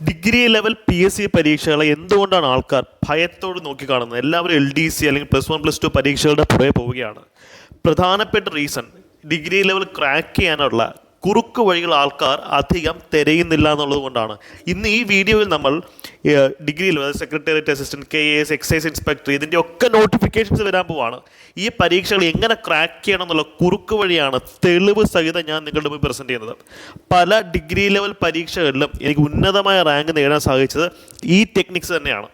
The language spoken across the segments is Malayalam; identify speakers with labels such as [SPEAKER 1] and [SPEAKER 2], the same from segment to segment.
[SPEAKER 1] Degree level P S C പരീക്ഷകളെ എന്തുകൊണ്ടാണ് ആൾക്കാർ ഭയത്തോട് നോക്കിക്കാണുന്നത്? എല്ലാവരും എൽ ഡി സി അല്ലെങ്കിൽ പ്ലസ് വൺ പ്ലസ് ടു പരീക്ഷകളുടെ പുറകെ പോവുകയാണ്. പ്രധാനപ്പെട്ട റീസൺ ഡിഗ്രി ലെവൽ ക്രാക്ക് ചെയ്യാനുള്ള കുറുക്ക് വഴികൾ ആൾക്കാർ അധികം തിരയുന്നില്ല എന്നുള്ളത് കൊണ്ടാണ്. ഇന്ന് ഈ വീഡിയോയിൽ നമ്മൾ ഡിഗ്രിയിൽ degree level secretariat assistant K S excise inspector ഇതിന്റെ ഒക്കെ നോട്ടിഫിക്കേഷൻസ് വരാൻ പോവാണ്. ഈ പരീക്ഷകൾ എങ്ങനെ ക്രാക്ക് ചെയ്യണം എന്നുള്ള കുറുക്ക് വഴിയാണ് തെളിവ് സഹിതം ഞാൻ നിങ്ങളുടെ മുമ്പിൽ പ്രസന്റ് ചെയ്യുന്നത്. പല ഡിഗ്രി ലെവൽ പരീക്ഷകളിലും എനിക്ക് ഉന്നതമായ റാങ്ക് നേടാൻ സാധിച്ചത് ഈ ടെക്നിക്സ് തന്നെയാണ്.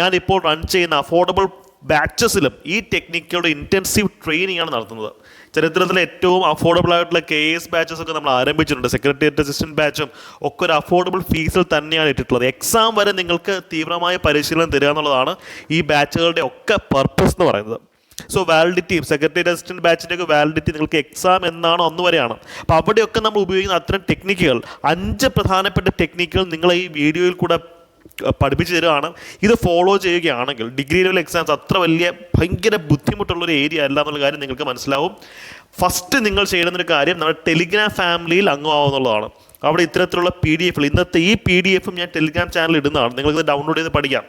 [SPEAKER 1] ഞാനിപ്പോൾ റൺ ചെയ്യുന്ന അഫോർഡബിൾ ബാച്ചസിലും ഈ ടെക്നിക്കുകളുടെ ഇന്റൻസീവ് ട്രെയിനിങ് ആണ് നടത്തുന്നത്. ചരിത്രത്തിലെ ഏറ്റവും അഫോർഡബിൾ ആയിട്ടുള്ള കെ എസ് ബാച്ചസ് ഒക്കെ നമ്മൾ ആരംഭിച്ചിട്ടുണ്ട്. സെക്രട്ടേറിയറ്റ് അസിസ്റ്റന്റ് ബാച്ചും ഒക്കെ ഒരു അഫോർഡബിൾ ഫീസിൽ തന്നെയാണ് ഇട്ടിട്ടുള്ളത്. എക്സാം വരെ നിങ്ങൾക്ക് തീവ്രമായ പരിശീലനം തരിക എന്നുള്ളതാണ് ഈ ബാച്ചുകളുടെ ഒക്കെ പർപ്പസ് എന്ന് പറയുന്നത്. സോ വാലിഡിറ്റി സെക്രട്ടറി അസിസ്റ്റന്റ് ബാച്ചിന്റെ ഒക്കെ വാലിഡിറ്റി നിങ്ങൾക്ക് എക്സാം എന്നാണ് അന്ന് വരെയാണ്. അപ്പോൾ അവിടെയൊക്കെ നമ്മൾ ഉപയോഗിക്കുന്ന അത്തരം ടെക്നിക്കുകൾ അഞ്ച് പ്രധാനപ്പെട്ട ടെക്നിക്കുകൾ നിങ്ങൾ ഈ വീഡിയോയിൽ കൂടെ പഠിപ്പിച്ചു തരുവാണ്. ഇത് ഫോളോ ചെയ്യുകയാണെങ്കിൽ ഡിഗ്രി ലെവൽ എക്സാംസ് അത്ര വലിയ ഭയങ്കര ബുദ്ധിമുട്ടുള്ളൊരു ഏരിയ അല്ല എന്നുള്ള കാര്യം നിങ്ങൾക്ക് മനസ്സിലാവും. ഫസ്റ്റ് നിങ്ങൾ ചെയ്യുന്ന ഒരു കാര്യം നമ്മുടെ ടെലിഗ്രാം ഫാമിലിയിൽ അംഗമാവുന്നുള്ളതാണ് അവിടെ ഇത്തരത്തിലുള്ള പി ഡി എഫിൽ ഇന്നത്തെ ഈ പി ഡി എഫും ഞാൻ ടെലിഗ്രാം ചാനൽ ഇടുന്നതാണ്. നിങ്ങൾക്ക് ഡൗൺലോഡ് ചെയ്ത് പഠിക്കാം.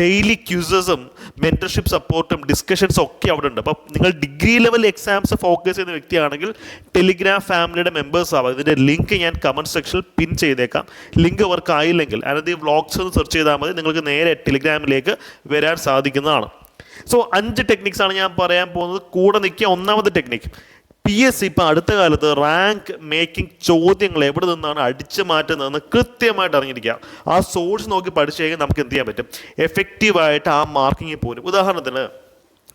[SPEAKER 1] ഡെയിലി ക്യൂസസും മെന്റർഷിപ്പ് സപ്പോർട്ടും ഡിസ്കഷൻസും ഒക്കെ അവിടെ ഉണ്ട്. അപ്പം നിങ്ങൾ ഡിഗ്രി ലെവൽ എക്സാംസ് ഫോക്കസ് ചെയ്യുന്ന വ്യക്തിയാണെങ്കിൽ ടെലിഗ്രാം ഫാമിലിയുടെ മെമ്പേഴ്സ് ആവാം. ഇതിന്റെ ലിങ്ക് ഞാൻ കമന്റ് സെക്ഷനിൽ പിൻ ചെയ്തേക്കാം. ലിങ്ക് വർക്ക് ആയില്ലെങ്കിൽ അനധി വ്ളോഗ്സ് ഒന്ന് സെർച്ച് ചെയ്താൽ മതി. നിങ്ങൾക്ക് നേരെ ടെലിഗ്രാമിലേക്ക് വരാൻ സാധിക്കുന്നതാണ്. സോ അഞ്ച് ടെക്നിക്സ് ആണ് ഞാൻ പറയാൻ പോകുന്നത്. കൂടെ നിൽക്കുക ഒന്നാമത്തെ ടെക്നിക്ക് പി എസ് സി ഇപ്പം അടുത്ത കാലത്ത് റാങ്ക് മേക്കിംഗ് ചോദ്യങ്ങൾ എവിടെ നിന്നാണ് അടിച്ചു മാറ്റുന്നതെന്ന് കൃത്യമായിട്ട് അറിഞ്ഞിരിക്കുക. ആ സോഴ്സ് നോക്കി പഠിച്ചു കഴിഞ്ഞാൽ നമുക്ക് എന്ത് ചെയ്യാൻ പറ്റും? എഫക്റ്റീവായിട്ട് ആ മാർക്കിങ്ങിൽ പോലും ഉദാഹരണത്തിന്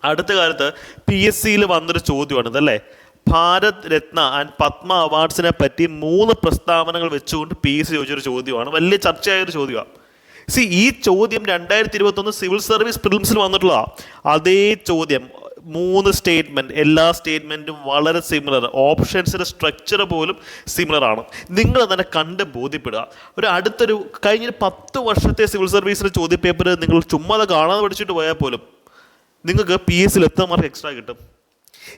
[SPEAKER 1] അടുത്ത കാലത്ത് പി എസ് സിയിൽ വന്നൊരു ചോദ്യമാണ് അല്ലേ? ഭാരത് രത്ന ആൻഡ് പത്മ അവാർഡ്സിനെ പറ്റി മൂന്ന് പ്രസ്താവനകൾ വെച്ചുകൊണ്ട് പി എസ് സി ചോദിച്ചൊരു ചോദ്യമാണ്. വലിയ ചർച്ചയായൊരു ചോദ്യമാണ്. സി ഈ ചോദ്യം രണ്ടായിരത്തി ഇരുപത്തൊന്ന് സിവിൽ സർവീസ് പ്രിലിംസിൽ വന്നിട്ടുള്ള അതേ ചോദ്യം. മൂന്ന് സ്റ്റേറ്റ്മെന്റ് എല്ലാ സ്റ്റേറ്റ്മെന്റും വളരെ സിമിലർ ഓപ്ഷൻസിന്റെ സ്ട്രക്ചർ പോലും സിമിലർ ആണ്. നിങ്ങൾ തന്നെ കണ്ട് ബോധ്യപ്പെടുക. ഒരു അടുത്തൊരു കഴിഞ്ഞ പത്ത് വർഷത്തെ സിവിൽ സർവീസിന്റെ ചോദ്യപേപ്പർ നിങ്ങൾ ചുമ്മാതെ കാണാതെ പഠിച്ചിട്ട് പോയാൽ പോലും നിങ്ങൾക്ക് പി എസ് സിയിൽ എത്ര മാർക്ക് എക്സ്ട്രാ കിട്ടും?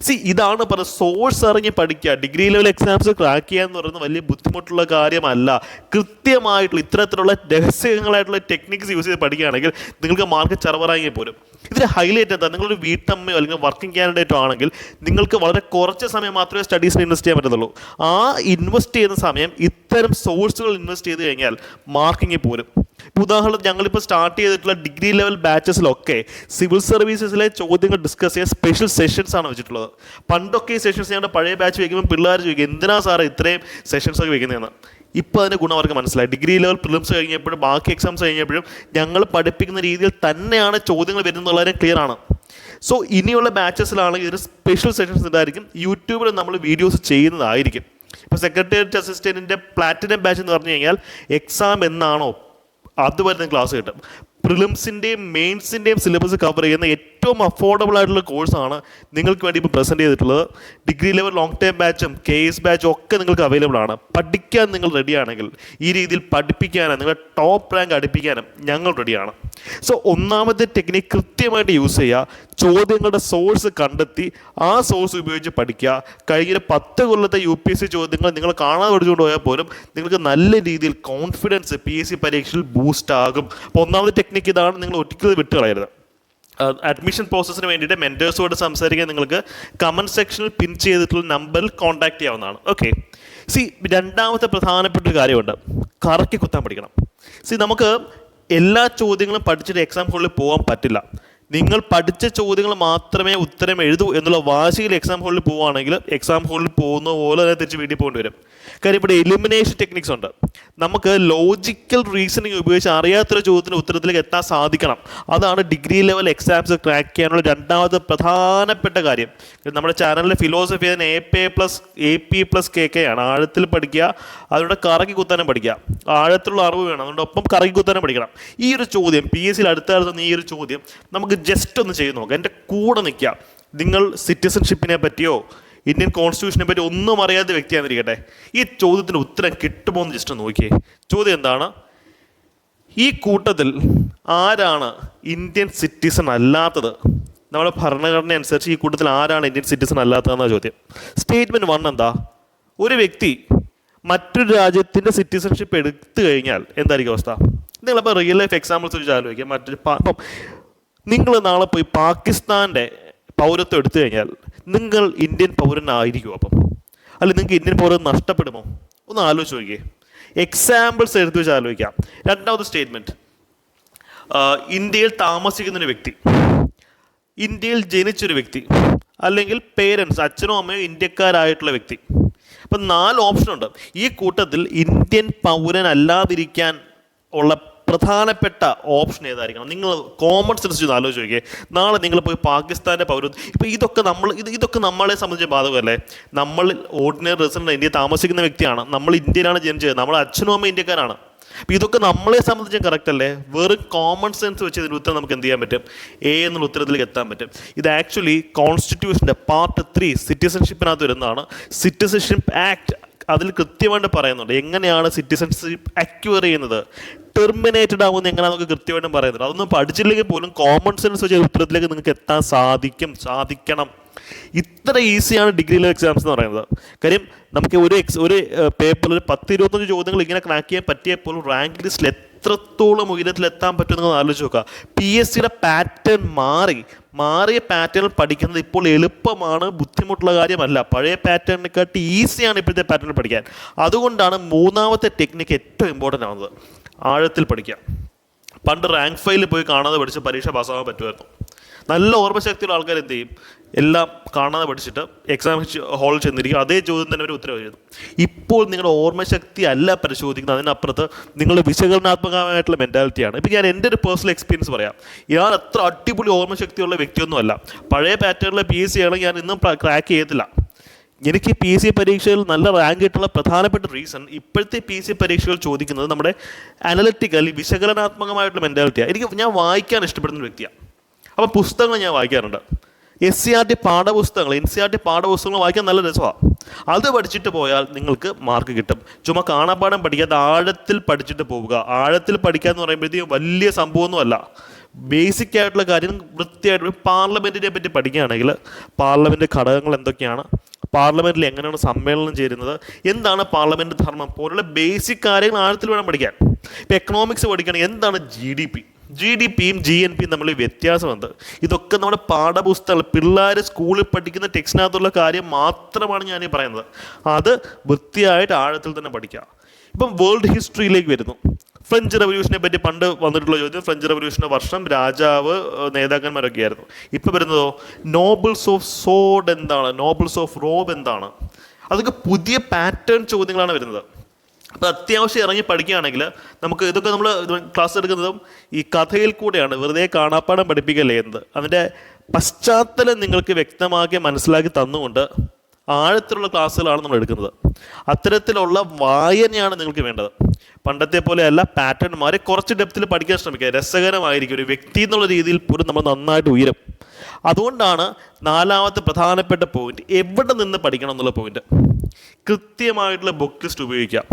[SPEAKER 1] സി ഇതാണ് പറ സോഴ്സ് അറിഞ്ഞ് പഠിക്കുക. ഡിഗ്രി ലെവൽ എക്സാംസ് ക്രാക്ക് ചെയ്യുക എന്ന് പറയുന്നത് വലിയ ബുദ്ധിമുട്ടുള്ള കാര്യമല്ല. കൃത്യമായിട്ടുള്ള ഇത്തരത്തിലുള്ള രഹസ്യങ്ങളായിട്ടുള്ള ടെക്നിക്സ് യൂസ് ചെയ്ത് പഠിക്കുകയാണെങ്കിൽ നിങ്ങൾക്ക് മാർക്ക് ചെറവറാങ്ങി പോരും ഇതിൽ ഹൈലൈറ്റ് എന്താ? നിങ്ങളൊരു വീട്ടമ്മയോ അല്ലെങ്കിൽ വർക്കിംഗ് കാൻഡിഡേറ്റോ ആണെങ്കിൽ നിങ്ങൾക്ക് വളരെ കുറച്ച് സമയം മാത്രമേ സ്റ്റഡീസിന് ഇൻവെസ്റ്റ് ചെയ്യാൻ പറ്റത്തുള്ളൂ. ആ ഇൻവെസ്റ്റ് ചെയ്യുന്ന സമയം ഇത്തരം സോഴ്സുകൾ ഇൻവെസ്റ്റ് ചെയ്ത് കഴിഞ്ഞാൽ മാർക്കിങ്ങിൽ പോരും. ഉദാഹരണത്തിന് ഞങ്ങളിപ്പോൾ സ്റ്റാർട്ട് ചെയ്തിട്ടുള്ള ഡിഗ്രി ലെവൽ ബാച്ചസിലൊക്കെ സിവിൽ സർവീസസിലെ ചോദ്യങ്ങൾ ഡിസ്കസ് ചെയ്യാൻ സ്പെഷ്യൽ സെഷൻസ് ആണ് വെച്ചിട്ടുള്ളത്. പണ്ടൊക്കെ ഈ സെഷൻസ് ഞങ്ങളുടെ പഴയ ബാച്ച് വയ്ക്കുമ്പോൾ പിള്ളേർ ചോദിക്കും എന്തിനാ സാറേ ഇത്രയും സെഷൻസ് ഒക്കെ വയ്ക്കുന്നതെന്ന് ഇപ്പോൾ അതിന്റെ ഗുണം അവർക്ക് മനസ്സിലായി. ഡിഗ്രി ലെവൽ പ്രിലിംസ് കഴിഞ്ഞപ്പോഴും ബാക്കി എക്സാംസ് കഴിഞ്ഞപ്പോഴും ഞങ്ങൾ പഠിപ്പിക്കുന്ന രീതിയിൽ തന്നെയാണ് ചോദ്യങ്ങൾ വരുന്നുള്ളതിന് ക്ലിയർ ആണ്. സോ ഇനിയുള്ള ബാച്ചസിലാണെങ്കിൽ ഒരു സ്പെഷ്യൽ സെഷൻസ് ഉണ്ടായിരിക്കും യൂട്യൂബിൽ നമ്മൾ വീഡിയോസ് ചെയ്യുന്നതായിരിക്കും. ഇപ്പോൾ സെക്രട്ടേറിയറ്റ് അസിസ്റ്റന്റിന്റെ പ്ലാറ്റിനം ബാച്ച് എന്ന് പറഞ്ഞു കഴിഞ്ഞാൽ എക്സാം എന്നാണോ അതുവരെ ക്ലാസ് കിട്ടും. പ്രിലിംസിന്റെയും മെയിൻസിന്റെയും സിലബസ് കവർ ചെയ്യുന്ന ഏറ്റവും അഫോർഡബിൾ ആയിട്ടുള്ള കോഴ്സാണ് നിങ്ങൾക്ക് വേണ്ടി ഇപ്പോൾ പ്രസന്റ് ചെയ്തിട്ടുള്ളത്. ഡിഗ്രി ലെവൽ ലോങ് ടേം ബാച്ചും കെ എസ് ബാച്ചും ഒക്കെ നിങ്ങൾക്ക് അവൈലബിൾ ആണ്. പഠിക്കാൻ നിങ്ങൾ റെഡിയാണെങ്കിൽ ഈ രീതിയിൽ പഠിപ്പിക്കാനും നിങ്ങളുടെ ടോപ്പ് റാങ്ക് അടുപ്പിക്കാനും ഞങ്ങൾ റെഡിയാണ് സോ ഒന്നാമത്തെ ടെക്നിക്ക് കൃത്യമായിട്ട് യൂസ് ചെയ്യുക. ചോദ്യങ്ങളുടെ സോഴ്സ് കണ്ടെത്തി ആ സോഴ്സ് ഉപയോഗിച്ച് പഠിക്കുക. കഴിഞ്ഞ പത്ത് കൊല്ലത്തെ യു പി എസ് സി ചോദ്യങ്ങൾ നിങ്ങൾ കാണാതെ പഠിച്ചുകൊണ്ട് പോയാൽ പോലും നിങ്ങൾക്ക് നല്ല രീതിയിൽ കോൺഫിഡൻസ് പി എസ് സി പരീക്ഷയിൽ ബൂസ്റ്റ് ആകും. അപ്പോൾ ഒന്നാമത്തെ ടെക്നിക്ക് ഇതാണ് നിങ്ങൾ ഒറ്റയ്ക്ക് വിട്ട് കളയരുത്. അഡ്മിഷൻ പ്രോസസ്സിന് വേണ്ടിയിട്ട് മെന്റേഴ്സുമായിട്ട് സംസാരിക്കാൻ നിങ്ങൾക്ക് കമന്റ് സെക്ഷനിൽ പിൻ ചെയ്തിട്ടുള്ള നമ്പറിൽ കോൺടാക്ട് ചെയ്യാവുന്നതാണ്. ഓക്കെ സി രണ്ടാമത്തെ പ്രധാനപ്പെട്ട ഒരു കാര്യമുണ്ട്. കറക്കി കുത്താൻ പഠിക്കണം. സി നമുക്ക് എല്ലാ ചോദ്യങ്ങളും പഠിച്ചിട്ട് എക്സാം ഹോളിൽ പോകാൻ പറ്റില്ല. നിങ്ങൾ പഠിച്ച ചോദ്യങ്ങൾ മാത്രമേ ഉത്തരം എഴുതൂ എന്നുള്ള വാശിയിൽ എക്സാം ഹോളിൽ പോവുകയാണെങ്കിൽ എക്സാം ഹോളിൽ പോകുന്ന പോലെ തന്നെ തിരിച്ച് വീട്ടിൽ പോകേണ്ടി വരും. കാര്യം ഇവിടെ എലിമിനേഷൻ ടെക്നിക്സ് ഉണ്ട്. നമുക്ക് ലോജിക്കൽ റീസണിങ് ഉപയോഗിച്ച് അറിയാത്തൊരു ചോദ്യത്തിന് ഉത്തരത്തിലേക്ക് എത്താൻ സാധിക്കണം. അതാണ് ഡിഗ്രി ലെവൽ എക്സാംസ് ക്രാക്ക് ചെയ്യാനുള്ള രണ്ടാമത്തെ പ്രധാനപ്പെട്ട കാര്യം. നമ്മുടെ ചാനലിലെ ഫിലോസഫി അതിന് A P plus A P plus K K ആണ്. ആഴത്തിൽ പഠിക്കുക അതിലൂടെ കറക്കി കുത്താനും പഠിക്കുക. ആഴത്തിലുള്ള അറിവ് വേണം. അതുകൊണ്ട് ഒപ്പം കറക്കി കുത്താനും പഠിക്കണം. ഈ ഒരു ചോദ്യം പി എസ് സിയിൽ അടുത്ത കാലത്ത് ഈ ഒരു ചോദ്യം നമുക്ക് ജസ്റ്റ് ഒന്ന് ചെയ്ത് നോക്കാം. എന്റെ കൂടെ നിൽക്കുക. നിങ്ങൾ സിറ്റിസൺഷിപ്പിനെ പറ്റിയോ ഇന്ത്യൻ കോൺസ്റ്റിറ്റ്യൂഷനെ പറ്റി ഒന്നും അറിയാത്ത വ്യക്തിയാണെന്നിരിക്കട്ടെ ഈ ചോദ്യത്തിന് ഉത്തരം കിട്ടുമോ എന്ന് ജസ്റ്റ് നോക്കിയേ. ചോദ്യം എന്താണ്? ഈ കൂട്ടത്തിൽ ആരാണ് ഇന്ത്യൻ സിറ്റിസൺ അല്ലാത്തത്? നമ്മുടെ ഭരണഘടന അനുസരിച്ച് ഈ കൂട്ടത്തിൽ ആരാണ് ഇന്ത്യൻ സിറ്റിസൺ അല്ലാത്തതെന്ന ചോദ്യം. സ്റ്റേറ്റ്മെന്റ് വൺ എന്താ? ഒരു വ്യക്തി മറ്റൊരു രാജ്യത്തിന്റെ സിറ്റിസൺഷിപ്പ് എടുത്തു കഴിഞ്ഞാൽ എന്തായിരിക്കും അവസ്ഥ? നിങ്ങളിപ്പോൾ റിയൽ ലൈഫ് എക്സാമ്പിൾസ് വെച്ച് ആലോചിക്കുക. മറ്റൊരു ഇപ്പം നിങ്ങൾ നാളെ പോയി പാകിസ്ഥാന്റെ പൗരത്വം എടുത്തു കഴിഞ്ഞാൽ നിങ്ങൾ ഇന്ത്യൻ പൗരനായിരിക്കും അപ്പം? അല്ല നിങ്ങൾക്ക് ഇന്ത്യൻ പൗരത്വം നഷ്ടപ്പെടുമോ? ഒന്ന് ആലോചിച്ച് നോക്കിയേ. എക്സാമ്പിൾസ് എടുത്തു വെച്ച് ആലോചിക്കാം. രണ്ടാമത് സ്റ്റേറ്റ്മെന്റ് ഇന്ത്യയിൽ താമസിക്കുന്ന ഒരു വ്യക്തി ഇന്ത്യയിൽ ജനിച്ചൊരു വ്യക്തി അല്ലെങ്കിൽ പേരൻസ് അച്ഛനോ അമ്മയോ ഇന്ത്യക്കാരായിട്ടുള്ള വ്യക്തി. അപ്പം നാല് ഓപ്ഷൻ ഉണ്ട്. ഈ കൂട്ടത്തിൽ ഇന്ത്യൻ പൗരൻ അല്ലാതിരിക്കാൻ ഉള്ള പ്രധാനപ്പെട്ട ഓപ്ഷൻ ഏതായിരിക്കണം? നിങ്ങൾ കോമൺ സെൻസ് ചെയ്ത് ആലോചിച്ച് നോക്കിയേ നാളെ നിങ്ങൾ പോയി പാകിസ്ഥാന്റെ പൗരത്വം ഇപ്പോൾ ഇതൊക്കെ നമ്മൾ ഇത് ഇതൊക്കെ നമ്മളെ സംബന്ധിച്ച് ബാധകമല്ലേ? നമ്മൾ ഓർഡിനറി റെസിഡന്റ് ഇന്ത്യയിൽ താമസിക്കുന്ന വ്യക്തിയാണ്. നമ്മൾ ഇന്ത്യയിലാണ് ജനിച്ചത്. നമ്മൾ അച്ഛനും അമ്മ ഇന്ത്യക്കാരാണ്. അപ്പോൾ ഇതൊക്കെ നമ്മളെ സംബന്ധിച്ചും കറക്റ്റ് അല്ലേ? വെറും കോമൺ സെൻസ് വെച്ച് ഇതിന് ഉത്തരം നമുക്ക് എന്ത് ചെയ്യാൻ പറ്റും? എ എന്നുള്ള ഉത്തരത്തിലേക്ക് എത്താൻ പറ്റും. ഇത് ആക്ച്വലി കോൺസ്റ്റിറ്റ്യൂഷന്റെ പാർട്ട് ത്രീ സിറ്റിസൺഷിപ്പിനകത്ത് വരുന്നതാണ്. സിറ്റിസൺഷിപ്പ് ആക്ട് അതിൽ കൃത്യമായിട്ട് പറയുന്നുണ്ട്. എങ്ങനെയാണ് സിറ്റിസൺഷിപ്പ് അക്യൂർ ചെയ്യുന്നത്? ടെർമിനേറ്റഡ് ആവുമെന്ന് എങ്ങനെയാണ് നമുക്ക് കൃത്യമായിട്ടും പറയുന്നുണ്ട്. അതൊന്നും പഠിച്ചില്ലെങ്കിൽ പോലും കോമൺ സെൻസ് വെച്ച ഉത്തരത്തിലേക്ക് നിങ്ങൾക്ക് എത്താൻ സാധിക്കും. സാധിക്കണം. ഇത്ര ഈസിയാണ് ഡിഗ്രി ലെവൽ എക്സാംസ് എന്ന് പറയുന്നത്. കാര്യം നമുക്ക് ഒരു എക്സ് ഒരു പേപ്പറിൽ പത്ത് ഇരുപത്തഞ്ച് ചോദ്യങ്ങൾ ഇങ്ങനെ ക്രാക്ക് ചെയ്യാൻ പറ്റിയപ്പോൾ റാങ്ക് ലിസ്റ്റിൽ എത്രത്തോളം ഉയരത്തിലെത്താൻ പറ്റുമെന്ന് ആലോചിച്ച് നോക്കുക. പി എസ് സിയുടെ പാറ്റേൺ മാറി മാറിയ പാറ്റേണിൽ പഠിക്കുന്നത് ഇപ്പോൾ എളുപ്പമാണ് ബുദ്ധിമുട്ടുള്ള കാര്യമല്ല. പഴയ പാറ്റേണിനെക്കാട്ടി ഈസിയാണ് ഇപ്പോഴത്തെ പാറ്റേൺ പഠിക്കാൻ. അതുകൊണ്ടാണ് മൂന്നാമത്തെ ടെക്നിക്ക് ഏറ്റവും ഇമ്പോർട്ടന്റ് ആവുന്നത്. ആഴത്തിൽ പഠിക്കുക. പണ്ട് റാങ്ക് ഫൈലിൽ പോയി കാണാതെ പഠിച്ച് പരീക്ഷ പാസ്സാകാൻ പറ്റുമായിരുന്നു. നല്ല ഓർമ്മശക്തിയുള്ള ആൾക്കാർ എന്ത് ചെയ്യും? എല്ലാം കാണാതെ പഠിച്ചിട്ട് എക്സാം ഹാളിൽ ചെന്നിരിക്കും. അതേ ചോദ്യം തന്നെ ഒരു ഉത്തരവ് എഴുതും. ഇപ്പോൾ നിങ്ങളുടെ ഓർമ്മശക്തി അല്ല പരിശോധിക്കുന്നത്. അതിനപ്പുറത്ത് നിങ്ങളുടെ വിശകലനാത്മകമായിട്ടുള്ള മെന്റാലിറ്റിയാണ് ഇപ്പം ഞാൻ എന്റെ ഒരു പേഴ്സണൽ എക്സ്പീരിയൻസ് പറയാം. ഞാൻ അത്ര അടിപൊളി ഓർമ്മശക്തിയുള്ള വ്യക്തിയൊന്നുമല്ല. പഴയ പാറ്റേണിലെ പി എസ് സി ആണെങ്കിൽ ഞാൻ ഇന്നും ക്രാക്ക് ചെയ്യത്തില്ല. എനിക്ക് പി എസ് സി പരീക്ഷയിൽ നല്ല റാങ്ക് കിട്ടുള്ള പ്രധാനപ്പെട്ട റീസൺ ഇപ്പോഴത്തെ പി എസ് സി പരീക്ഷകൾ ചോദിക്കുന്നത് നമ്മുടെ അനലറ്റിക്കലി വിശകലനാത്മകമായിട്ടുള്ള മെന്റാലിറ്റിയാണ് എനിക്ക് ഞാൻ വായിക്കാൻ ഇഷ്ടപ്പെടുന്ന വ്യക്തിയാണ്. അപ്പോൾ പുസ്തകങ്ങൾ ഞാൻ വായിക്കാറുണ്ട്. എസ് സി ആർ ടി പാഠപുസ്തകങ്ങൾ എൻ സി ആർ ടി പാഠപുസ്തകങ്ങൾ വായിക്കാൻ നല്ല രസമാണ് അത് പഠിച്ചിട്ട് പോയാൽ നിങ്ങൾക്ക് മാർക്ക് കിട്ടും. ചുമ്മാ കാണാപ്പാടം പഠിക്കാതെ ആഴത്തിൽ പഠിച്ചിട്ട് പോവുക. ആഴത്തിൽ പഠിക്കുക എന്ന് പറയുമ്പോഴത്തേക്കും വലിയ സംഭവമൊന്നുമല്ല. ബേസിക് ആയിട്ടുള്ള കാര്യം വൃത്തിയായിട്ട് പാർലമെന്റിനെ പറ്റി പഠിക്കുകയാണെങ്കിൽ പാർലമെന്റ് ഘടകങ്ങൾ എന്തൊക്കെയാണ്? പാർലമെന്റിൽ എങ്ങനെയാണ് സമ്മേളനം ചേരുന്നത്? എന്താണ് പാർലമെന്റ് ധർമ്മം? പോലുള്ള ബേസിക് കാര്യങ്ങൾ ആഴത്തിൽ വേണം പഠിക്കാൻ. ഇപ്പോൾ എക്കണോമിക്സ് പഠിക്കുകയാണെങ്കിൽ എന്താണ് G D P G D പിയും ജി എൻ പിയും തമ്മിൽ വ്യത്യാസമുണ്ട് ഇതൊക്കെ നമ്മുടെ പാഠപുസ്തകങ്ങൾ പിള്ളേർ സ്കൂളിൽ പഠിക്കുന്ന ടെക്സ്റ്റിനകത്തുള്ള കാര്യം മാത്രമാണ് ഞാൻ ഈ പറയുന്നത്. അത് വൃത്തിയായിട്ട് ആഴത്തിൽ തന്നെ പഠിക്കുക. ഇപ്പം വേൾഡ് ഹിസ്റ്ററിയിലേക്ക് വരുന്നു. ഫ്രഞ്ച് റവല്യൂഷനെ പറ്റി പണ്ട് വന്നിട്ടുള്ള ചോദ്യം ഫ്രഞ്ച് റവല്യൂഷന്റെ വർഷം രാജാവ് നേതാക്കന്മാരൊക്കെ ആയിരുന്നു. ഇപ്പം വരുന്നതോ? നോബിൾസ് ഓഫ് സോഡ് എന്താണ്? നോബിൾസ് ഓഫ് റോബ് എന്താണ്? അതൊക്കെ പുതിയ പാറ്റേൺ ചോദ്യങ്ങളാണ് വരുന്നത്. അപ്പോൾ അത്യാവശ്യം ഇറങ്ങി പഠിക്കുകയാണെങ്കിൽ നമുക്ക് ഇതൊക്കെ നമ്മൾ ക്ലാസ് എടുക്കുന്നതും ഈ കഥയിൽ കൂടെയാണ് വെറുതെ കാണാപ്പാടം പഠിപ്പിക്കല്ലേ എന്ത് അതിന്റെ പശ്ചാത്തലം നിങ്ങൾക്ക് വ്യക്തമാക്കി മനസ്സിലാക്കി തന്നുകൊണ്ട് ആഴത്തിലുള്ള ക്ലാസ്സുകളാണ് നമ്മൾ എടുക്കുന്നത്. അത്തരത്തിലുള്ള വായനയാണ് നിങ്ങൾക്ക് വേണ്ടത്. പണ്ടത്തെ പോലെയല്ല പാറ്റേൺ മാറി കുറച്ച് ഡെപ്തിൽ പഠിക്കാൻ ശ്രമിക്കുക. രസകരമായിരിക്കും ഒരു വ്യക്തി എന്നുള്ള രീതിയിൽ പോലും നമ്മൾ നന്നായിട്ട് ഉയരും. അതുകൊണ്ടാണ് നാലാമത്തെ പ്രധാനപ്പെട്ട പോയിന്റ് എവിടെ നിന്ന് പഠിക്കണം എന്നുള്ള പോയിന്റ് കൃത്യമായിട്ടുള്ള ബുക്ക് ലിസ്റ്റ് ഉപയോഗിക്കാം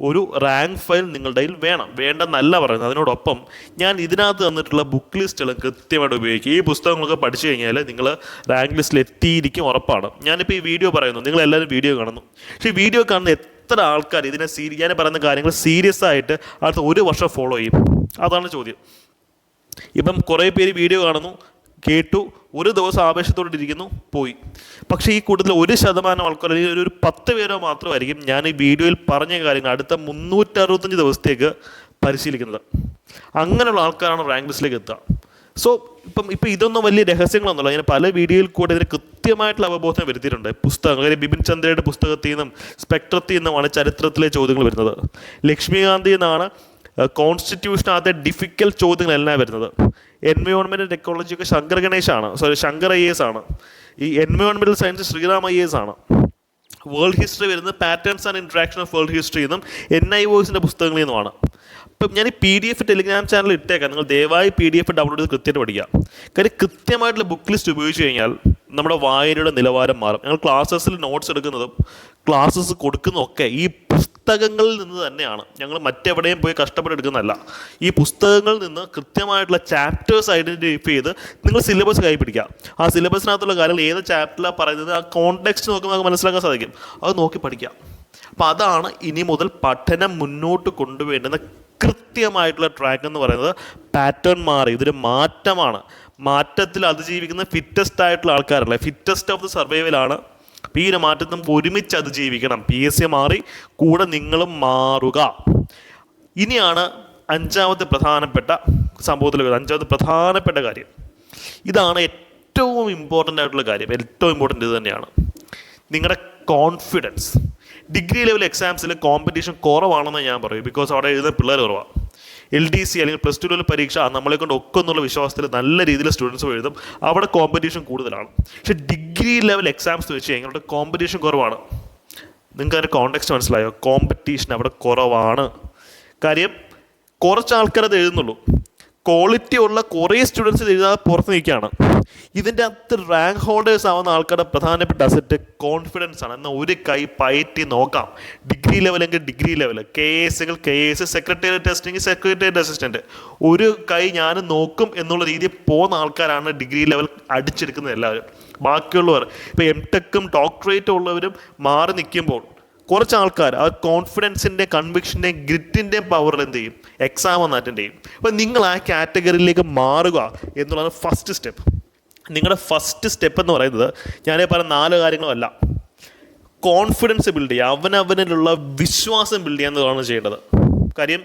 [SPEAKER 1] ഒരു റാങ്ക് ഫയൽ നിങ്ങളുടെ കയ്യിൽ വേണം. വേണ്ടെന്നല്ല പറയുന്നത്. അതിനോടൊപ്പം ഞാൻ ഇതിനകത്ത് തന്നിട്ടുള്ള ബുക്ക് ലിസ്റ്റുകൾ കൃത്യമായിട്ട് ഉപയോഗിക്കുക ഈ പുസ്തകങ്ങളൊക്കെ പഠിച്ചു കഴിഞ്ഞാൽ നിങ്ങൾ റാങ്ക് ലിസ്റ്റിൽ എത്തിയിരിക്കും ഉറപ്പാണ്. ഞാനിപ്പോൾ ഈ വീഡിയോ പറയുന്നു. നിങ്ങൾ എല്ലാവരും വീഡിയോ കാണുന്നു. പക്ഷേ വീഡിയോ കാണുന്ന എത്ര ആൾക്കാർ ഇതിനെ സീരി ഞാൻ പറയുന്ന കാര്യങ്ങൾ സീരിയസ് ആയിട്ട് അടുത്ത ഒരു വർഷം ഫോളോ ചെയ്യും. അതാണ് ചോദ്യം. ഇപ്പം കുറേ പേര് വീഡിയോ കാണുന്നു. കേട്ടു ഒരു ദിവസം ആവേശത്തോടെ ഇരിക്കുന്നു പോയി. പക്ഷേ ഈ കൂട്ടത്തിൽ ഒരു ശതമാനം ആൾക്കാർ അല്ലെങ്കിൽ ഒരു- പത്ത് പേരോ മാത്രമായിരിക്കും ഞാൻ ഈ വീഡിയോയിൽ പറഞ്ഞ കാര്യങ്ങൾ അടുത്ത മുന്നൂറ്ററുപത്തഞ്ച് ദിവസത്തേക്ക് പരിശീലിക്കുന്നത്. അങ്ങനെയുള്ള ആൾക്കാരാണ് റാങ്ക് ലിസ്റ്റിലേക്ക് എത്തുക. സോ ഇപ്പം ഇപ്പം ഇതൊന്നും വലിയ രഹസ്യങ്ങളൊന്നുമല്ല. ഞാൻ പല വീഡിയോയിൽ കൂടെ ഇതിന് കൃത്യമായിട്ടുള്ള അവബോധം വരുത്തിയിട്ടുണ്ട്. പുസ്തകങ്ങൾ കാര്യം ബിപിൻ ചന്ദ്രയുടെ പുസ്തകത്തിൽ നിന്നും സ്പെക്ട്രത്തിൽ നിന്നുമാണ് ചരിത്രത്തിലെ ചോദ്യങ്ങൾ വരുന്നത്. ലക്ഷ്മികാന്തിൽ നിന്നാണ് കോൺസ്റ്റിറ്റ്യൂഷനകത്തെ ഡിഫിക്കൽട്ട് ചോദ്യങ്ങളെല്ലാം വരുന്നത്. എൻവയോൺമെന്റ് ടെക്നോളജി ഒക്കെ ശങ്കർ ഗണേശാണ് സോറി ശങ്കർ ഐ എസ് ആണ്. ഈ എൻവയോൺമെന്റൽ സയൻസ് ശ്രീറാം ഐ എസ് ആണ്. വേൾഡ് ഹിസ്റ്ററി വരുന്നത് patterns and interaction of world history എന്നും എൻ ഐ വോയ്സിന്റെ പുസ്തകങ്ങളിൽ നിന്നുമാണ്. അപ്പം ഞാൻ ഈ P D F Telegram channel ഇട്ടേക്കാം. നിങ്ങൾ ദയവായി പി ഡി എഫ് ഡൗൺലോഡ് ചെയ്ത് കൃത്യമായിട്ട് പഠിക്കുക. കാര്യം കൃത്യമായിട്ടുള്ള ബുക്ക് ലിസ്റ്റ് ഉപയോഗിച്ച് കഴിഞ്ഞാൽ നമ്മുടെ വായനയുടെ നിലവാരം മാറും. ഞങ്ങൾ ക്ലാസ്സസിൽ നോട്ട്സ് എടുക്കുന്നതും ക്ലാസ്സസ് കൊടുക്കുന്നതും ഒക്കെ ഈ പുസ്തകങ്ങളിൽ നിന്ന് തന്നെയാണ്. ഞങ്ങൾ മറ്റെവിടെയും പോയി കഷ്ടപ്പെട്ടെടുക്കുന്നതല്ല ഈ പുസ്തകങ്ങളിൽ നിന്ന് കൃത്യമായിട്ടുള്ള ചാപ്റ്റേഴ്സ് ഐഡന്റിഫൈ ചെയ്ത് നിങ്ങൾ സിലബസ് കൈ പിടിക്കുക. ആ സിലബസിനകത്തുള്ള കാര്യങ്ങൾ ഏത് ചാപ്റ്ററിലാണ് പറയുന്നത് ആ കോണ്ടെക്സ്റ്റ് നോക്കി നമുക്ക് മനസ്സിലാക്കാൻ സാധിക്കും. അത് നോക്കി പഠിക്കുക. അപ്പം അതാണ് ഇനി മുതൽ പഠനം മുന്നോട്ട് കൊണ്ടുവേണ്ടുന്ന കൃത്യമായിട്ടുള്ള ട്രാക്ക് എന്ന് പറയുന്നത് പാറ്റേൺ മാറി. ഇതൊരു മാറ്റമാണ്. മാറ്റത്തിൽ അതിജീവിക്കുന്ന ഫിറ്റസ്റ്റ് ആയിട്ടുള്ള ആൾക്കാരല്ലേ? ഫിറ്റസ്റ്റ് ഓഫ് ദി സർവൈവലാണ് അപ്പോൾ ഈ ഒരു മാറ്റത്തിൽ നമുക്ക് ഒരുമിച്ച് അത് ജീവിക്കണം. പി എസ് സി മാറി കൂടെ നിങ്ങളും മാറുക. ഇനിയാണ് അഞ്ചാമത്തെ പ്രധാനപ്പെട്ട സംഭവത്തിൽ അഞ്ചാമത്തെ പ്രധാനപ്പെട്ട കാര്യം. ഇതാണ് ഏറ്റവും ഇമ്പോർട്ടന്റ് ആയിട്ടുള്ള കാര്യം. ഏറ്റവും ഇമ്പോർട്ടന്റ് ഇത് തന്നെയാണ്. നിങ്ങളുടെ കോൺഫിഡൻസ് ഡിഗ്രി ലെവൽ എക്സാംസിൽ കോമ്പറ്റീഷൻ കുറവാണെന്ന് ഞാൻ പറയും. ബിക്കോസ് അവിടെ എഴുതുന്ന പിള്ളേർ കുറവാണ് എൽ ഡി സി അല്ലെങ്കിൽ പ്ലസ് ടു ലെവൽ പരീക്ഷ നമ്മളെ കൊണ്ട് ഒക്കെ എന്നുള്ള വിശ്വാസത്തിൽ നല്ല രീതിയിൽ സ്റ്റുഡൻസ് എഴുതും. അവിടെ കോമ്പറ്റീഷൻ കൂടുതലാണ്. പക്ഷെ ഡിഗ്രി ലെവൽ എക്സാംസ് വെച്ച് കഴിഞ്ഞാൽ അവിടെ കോമ്പറ്റീഷൻ കുറവാണ്. നിങ്ങൾക്ക് അതിന്റെ കോണ്ടെക്സ്റ്റ് മനസ്സിലായോ? കോമ്പറ്റീഷൻ അവിടെ കുറവാണ്. കാര്യം കുറച്ച് ആൾക്കാർ അത് എഴുതുന്നുള്ളൂ. ക്വാളിറ്റി ഉള്ള കുറേ സ്റ്റുഡൻസ് എഴുതാതെ പുറത്ത് നിൽക്കുകയാണ്. ഇതിന്റെ അകത്ത് റാങ്ക് ഹോൾഡേഴ്സ് ആവുന്ന ആൾക്കാരുടെ പ്രധാനപ്പെട്ട അസറ്റ് കോൺഫിഡൻസ് ആണ്. എന്നാൽ ഒരു കൈ പയറ്റി നോക്കാം. Degree ലെവലെങ്കിൽ degree level K S K S secretariat testing secretariat assistant ഒരു കൈ ഞാൻ നോക്കും എന്നുള്ള രീതിയിൽ പോകുന്ന ആൾക്കാരാണ് ഡിഗ്രി ലെവൽ അടിച്ചെടുക്കുന്നത് എല്ലാവരും. ബാക്കിയുള്ളവർ. ഇപ്പോൾ എം ടെക്കും ഡോക്ടറേറ്റും ഉള്ളവരും മാറി നിൽക്കുമ്പോൾ കുറച്ച് ആൾക്കാർ ആ കോൺഫിഡൻസിന്റെ കൺവിക്ഷന്റെയും ഗ്രിറ്റിന്റെയും പവറിൽ എന്ത് ചെയ്യും? എക്സാം അറ്റൻഡ് ചെയ്യും. അപ്പം നിങ്ങൾ ആ കാറ്റഗറിയിലേക്ക് മാറുക എന്നുള്ളതാണ് ഫസ്റ്റ് സ്റ്റെപ്പ് നിങ്ങളുടെ ഫസ്റ്റ് സ്റ്റെപ്പ് എന്ന് പറയുന്നത് ഞാൻ പറഞ്ഞ നാല് കാര്യങ്ങളല്ല. കോൺഫിഡൻസ് ബിൽഡ് ചെയ്യുക. അവനവനിലുള്ള വിശ്വാസം ബിൽഡ് ചെയ്യുക എന്നതാണ് ചെയ്യേണ്ടത്. കാര്യം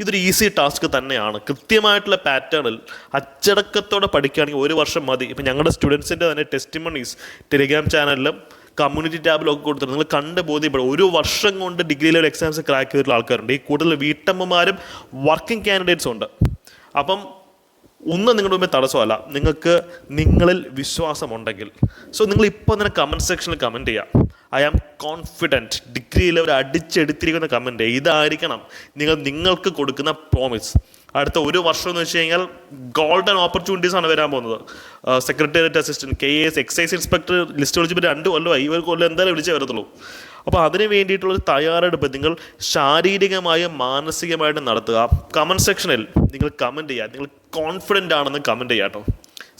[SPEAKER 1] ഇതൊരു ഈസി ടാസ്ക് തന്നെയാണ്. കൃത്യമായിട്ടുള്ള പാറ്റേണിൽ അച്ചടക്കത്തോടെ പഠിക്കുകയാണെങ്കിൽ ഒരു വർഷം മതി. ഇപ്പം ഞങ്ങളുടെ സ്റ്റുഡൻസിന്റെ തന്നെ ടെസ്റ്റിമണീസ് ടെലിഗ്രാം ചാനലിലും കമ്മ്യൂണിറ്റി ടാബിലും ഒക്കെ കൊടുത്തിട്ട് നിങ്ങൾ കണ്ട് ബോധ്യപ്പെടും. ഒരു വർഷം കൊണ്ട് ഡിഗ്രി ലെവൽ എക്സാംസ് ക്രാക്ക് ചെയ്തിട്ടുള്ള ആൾക്കാരുണ്ട്. ഈ കൂടുതൽ വീട്ടമ്മമാരും വർക്കിംഗ് കാൻഡിഡേറ്റ്സും ഉണ്ട്. അപ്പം ഒന്നും നിങ്ങളുടെ മുമ്പിൽ തടസ്സമല്ല. നിങ്ങൾക്ക് നിങ്ങളിൽ വിശ്വാസമുണ്ടെങ്കിൽ. സോ നിങ്ങൾ ഇപ്പോൾ തന്നെ കമന്റ് സെക്ഷനിൽ കമന്റ് ചെയ്യാം. ഐ ആം കോൺഫിഡന്റ് ഡിഗ്രിയിൽ അവർ അടിച്ചെടുത്തിരിക്കുന്ന കമന്റ് ഇതായിരിക്കണം നിങ്ങൾ നിങ്ങൾക്ക് കൊടുക്കുന്ന പ്രോമിസ് അടുത്ത ഒരു വർഷം എന്ന് വെച്ച് കഴിഞ്ഞാൽ ഗോൾഡൻ ഓപ്പർച്യൂണിറ്റീസ് ആണ് വരാൻ പോകുന്നത്. Secretariat assistant K S excise inspector list വിളിച്ചപ്പോൾ രണ്ട് കൊല്ലമായി. ഒരു കൊല്ലം എന്തായാലും വിളിച്ചേ വരത്തുള്ളൂ. അപ്പോൾ അതിന് വേണ്ടിയിട്ടുള്ളൊരു തയ്യാറെടുപ്പ് നിങ്ങൾ ശാരീരികമായും മാനസികമായിട്ടും നടത്തുക. കമന്റ് സെക്ഷനിൽ നിങ്ങൾ കമന്റ് ചെയ്യുക. നിങ്ങൾ കോൺഫിഡന്റ് ആണെന്ന് കമന്റ് ചെയ്യാം കേട്ടോ.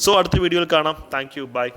[SPEAKER 1] സോ അടുത്ത വീഡിയോയിൽ കാണാം. Thank you by